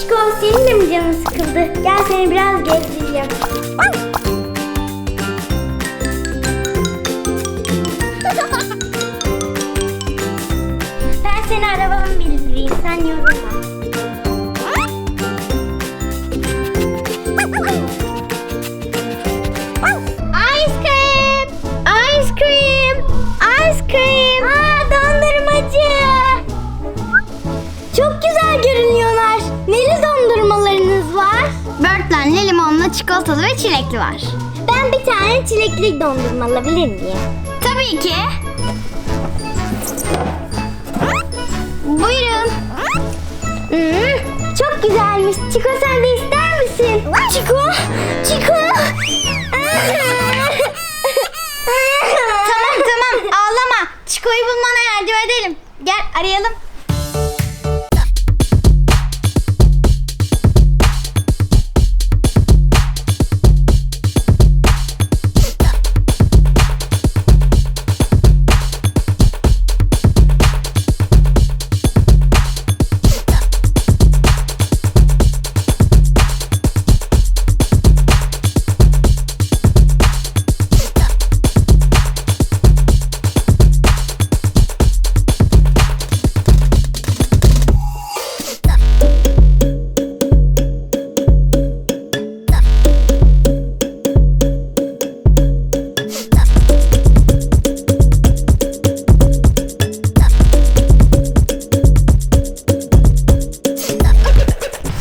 Çiko senin de mi canın sıkıldı? Gel seni biraz gezdireyim. Börtlenli, limonlu, çikolatalı ve çilekli var. Ben bir tane çilekli dondurma alabilir miyim? Tabii ki. Buyurun. Hmm, çok güzelmiş. Çiko sen de ister misin? Çiko! Çiko! Tamam tamam ağlama. Çiko'yu bulmana yardım edelim. Gel arayalım.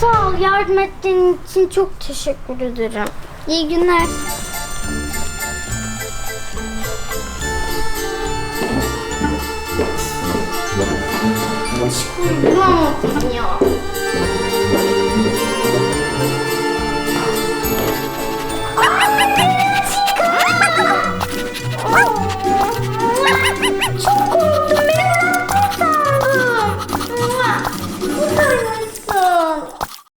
Sağ ol. Yardım ettiğin için çok teşekkür ederim. İyi günler. Çiko'yu bulamadım ya.